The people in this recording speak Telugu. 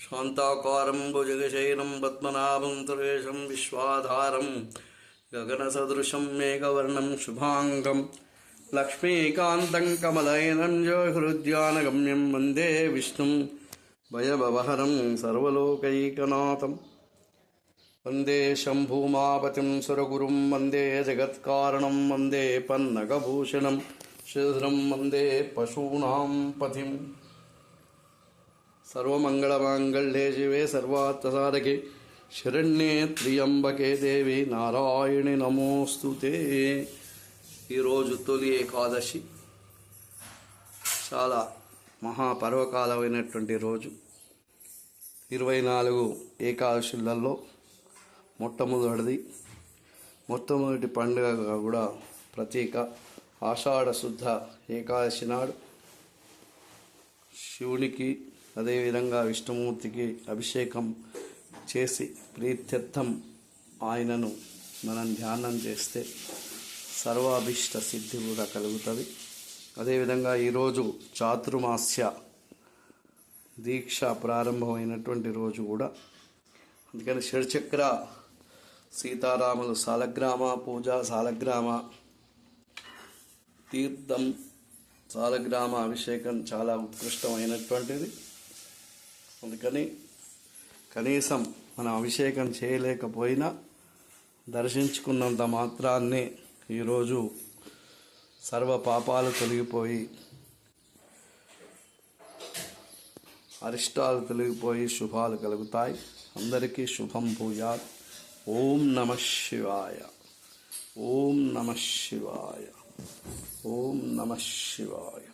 शान्ताकारं भुजगशयनं पद्मनाभं सुरेशं विश्वाधारं गगनसदृशं मेघवर्णं शुभाङ्गं लक्ष्मीकान्तं कमलयनं हृद्यानगम्यं वंदे विष्णुं भयभवहरं सर्वलोकैकनाथं। वंदे शम्भूमापतिं सुरगुरुं, वंदे जगत्कारणं, वंदे पन्नगभूषणं शिध्रं वंदे पशूनां पथिम् సర్వమంగళమాంగళ్యే శివే సర్వార్థసాధకే. శరణ్యే త్రియంబకే దేవి నారాయణి నమోస్తుతే ఈరోజు తొలి ఏకాదశి. చాలా మహాపర్వకాలమైనటువంటి రోజు. ఇరవై నాలుగు ఏకాదశులలో మొట్టమొదటిది. మొట్టమొదటి పండుగ కూడా ప్రతీక ఆషాఢ శుద్ధ ఏకాదశి నాడు శివునికి అదేవిధంగా విష్ణుమూర్తికి అభిషేకం చేసి ప్రీత్యర్థం ఆయనను మనం ధ్యానం చేస్తే సర్వాభిష్ట సిద్ధి కూడా కలుగుతుంది. అదేవిధంగా ఈరోజు చాతుర్మాస్య దీక్ష ప్రారంభమైనటువంటి రోజు కూడా. అందుకని షడ్చక్ర సీతారాములు సాలగ్రామ పూజ సాలగ్రామ తీర్థం సాలగ్రామ అభిషేకం చాలా ఉత్కృష్టమైనటువంటిది. అందుకని కనీసం మనం అభిషేకం చేయలేకపోయినా దర్శించుకున్నంత మాత్రాన్నే ఈరోజు సర్వ పాపాలు తొలగిపోయి అరిష్టాలు తొలగిపోయి శుభాలు కలుగుతాయి. అందరికీ శుభం పూజాత్ ఓం నమ శివాయ. ఓం నమ శివాయ. ఓం నమ శివాయ.